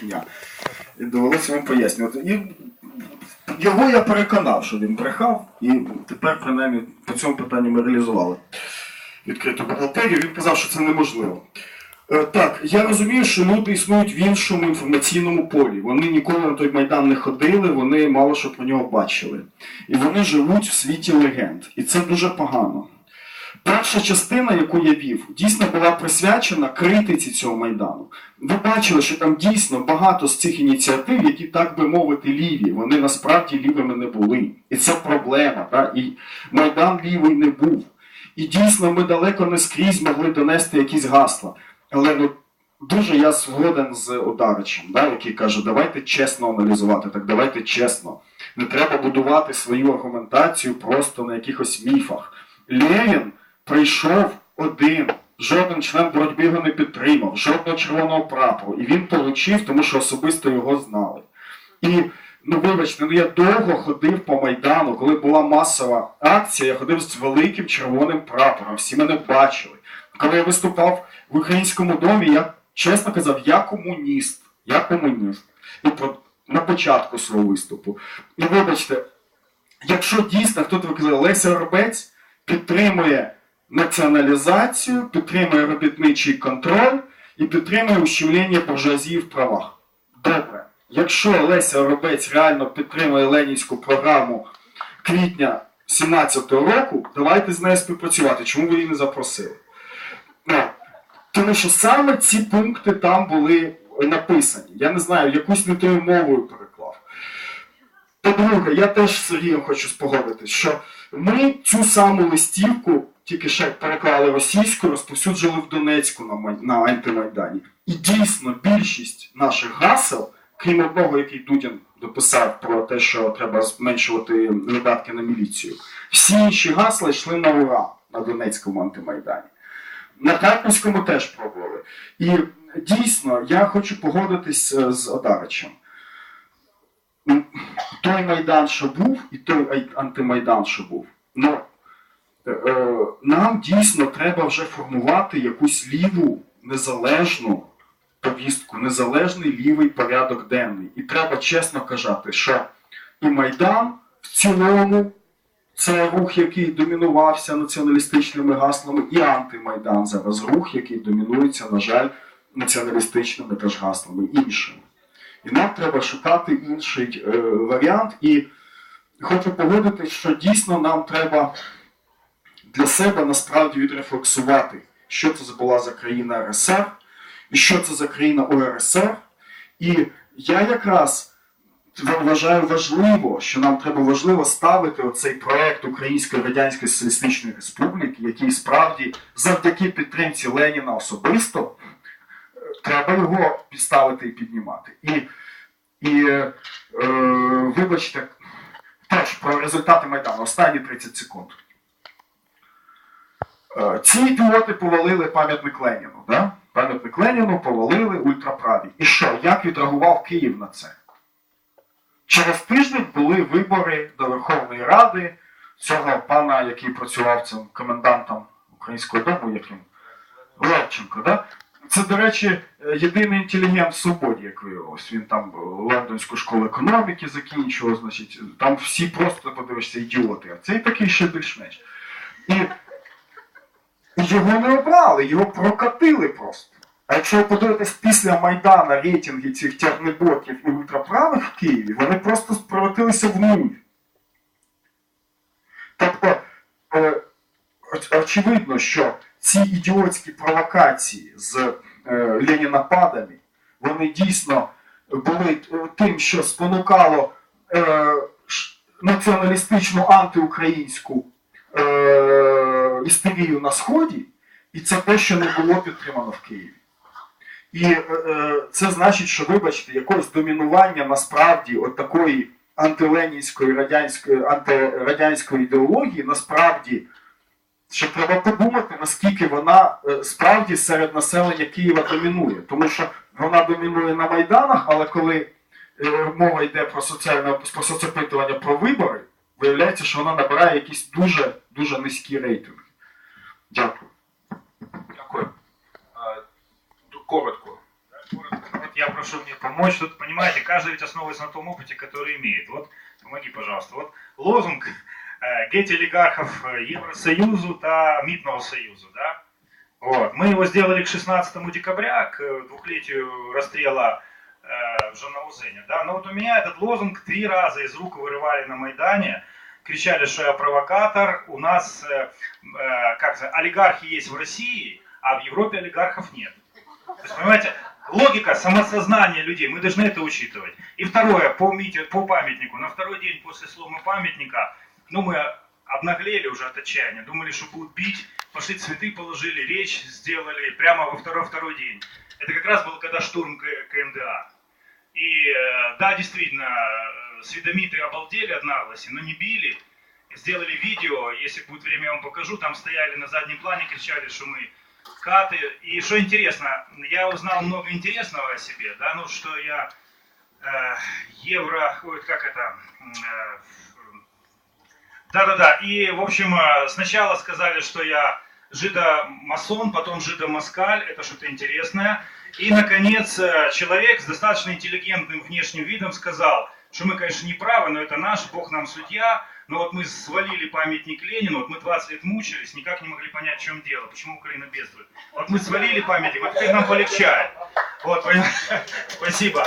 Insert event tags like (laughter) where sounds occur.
брехня. І довелося йому пояснювати. І його я переконав, що він брехав, і тепер, принаймні, по цьому питанню ми реалізували відкриту бухгалтерію. Він казав, що це неможливо. Е, Так, я розумію, що люди існують в іншому інформаційному полі. Вони ніколи на той майдан не ходили, вони мало що про нього бачили. І вони живуть в світі легенд. І це дуже погано. Перша частина, яку я вів, дійсно була присвячена критиці цього майдану. Ви бачили, що там дійсно багато з цих ініціатив, які, так би мовити, ліві, вони насправді лівими не були. І це проблема. Так? І майдан лівий не був. І дійсно ми далеко не скрізь могли донести якісь гасла. Але ну, дуже я згоден з Одаричем, да, який каже, давайте чесно аналізувати, так давайте чесно. Не треба будувати свою аргументацію просто на якихось міфах. Ленін прийшов один, жоден член боротьби його не підтримав, жодного червоного прапору. І він получив, тому що особисто його знали. І ну вибачте, ну я довго ходив по Майдану, коли була масова акція, я ходив з великим червоним прапором, всі мене бачили. Коли я виступав в українському домі, я чесно казав, я комуніст, я комуніст. І про, на початку свого виступу. І вибачте, якщо дійсно хто ви казали, Леся Робець підтримує націоналізацію, підтримує робітничий контроль і підтримує ущемлення буржуазії в правах. Добре. Якщо Леся Робець реально підтримує Ленінську програму квітня 17-го року, давайте з нею співпрацювати. Чому ви її не запросили? Ну, тому що саме ці пункти там були написані. Я не знаю, якусь не тою мовою переклав. По-друге, я теж з Сергієм хочу спогодитись, що ми цю саму листівку, тільки ще переклали російською, розповсюджували в Донецьку на, на антимайдані. І дійсно більшість наших гасел, крім одного, який Дудін дописав про те, що треба зменшувати видатки на міліцію, всі інші гасла йшли на ура на Донецькому антимайдані. На Харківському теж пробували. І дійсно, я хочу погодитись е, з Одаричем. Той майдан, що був, і той антимайдан, що був. Е, нам дійсно треба вже формувати якусь ліву незалежну повістку, незалежний лівий порядок денний. І треба чесно казати, що і Майдан в цілому це рух, який домінувався націоналістичними гаслами, і антимайдан зараз рух, який домінується, на жаль, націоналістичними теж гаслами іншими. І нам треба шукати інший е, варіант. І хочу погодитись, що дійсно нам треба для себе насправді відрефлексувати, що це була за країна РСР, і що це за країна УРСР. І я якраз вважаю важливо, що нам треба важливо ставити оцей проект Української Радянської Соціалістичної Республіки, який справді завдяки підтримці Леніна особисто е, треба його підставити і піднімати. І, і е, е, вибачте, теж про результати Майдану. Останні 30 секунд. Е, Ці ідіоти повалили пам'ятник Леніну. Да? Пам'ятник Леніну повалили ультраправі. І що? Як відреагував Київ на це? Через тиждень були вибори до Верховної Ради цього пана, який працював цим комендантом українського дому, яким Левченко. Да? Це, до речі, єдиний інтелігент в свободі, як виявилось. Він там Лондонську школу економіки закінчував, значить, там всі просто подивишся ідіоти, а цей такий ще більш-менш. І його не обрали, його прокатили просто. А якщо ви подивитесь після Майдана рейтинги цих тягнеботів і ультраправих в Києві, вони просто превратилися в нуль. Тобто, е, очевидно, що ці ідіотські провокації з е, Ленінападами, вони дійсно були е, тим, що спонукало націоналістичну антиукраїнську е, істерію на Сході, і це те, що не було підтримано в Києві. І е, е, це значить, що, вибачте, якогось домінування насправді от такої антиленінської радянської антирадянської ідеології, насправді, що треба подумати, наскільки вона е, справді серед населення Києва домінує. Тому що вона домінує на Майданах, але коли е, мова йде про соціальне про соцопитування про вибори, виявляється, що вона набирає якісь дуже дуже низькі рейтинги. Дякую. Дякую. Ду- Коротко. От я прошу мне помочь. Тут, понимаете, каждый ведь основывается на том опыте, который имеет. Вот, помоги, пожалуйста. Вот лозунг э, геть олигархов э, Евросоюзу та Митного Союзу, да? Вот. Мы его сделали к 16 декабря, к э, двухлетию расстрела э, в Жанаузене, да? Но вот у меня этот лозунг три раза из рук вырывали на Майдане, кричали, что я провокатор, у нас, э, э, как сказать, олигархи есть в России, а в Европе олигархов нет. То есть, понимаете, логика, самосознание людей, мы должны это учитывать. И второе, по, по памятнику. На второй день после слома памятника, ну, мы обнаглели уже от отчаяния, думали, что будут бить, пошли цветы положили, речь сделали прямо во второй, второй день. Это как раз был когда штурм КМДА. И э, да, действительно, сведомиты обалдели от наглости, но не били. Сделали видео, если будет время, я вам покажу. Там стояли на заднем плане, кричали, что мы каты. И что интересно, я узнал много интересного о себе, да, ну что я э, евро, ой, как это, э, да-да-да, и, в общем, э, сначала сказали, что я жидомасон, потом жидомаскаль, это что-то интересное. И, наконец, э, человек с достаточно интеллигентным внешним видом сказал, что мы, конечно, не правы, но это наш, Бог нам судья, но вот мы свалили памятник Ленину, вот мы 20 лет мучились, никак не могли понять, в чем дело, почему Украина бедствует. Вот мы свалили памятник, вот теперь нам полегчает. Вот, (laughs) спасибо.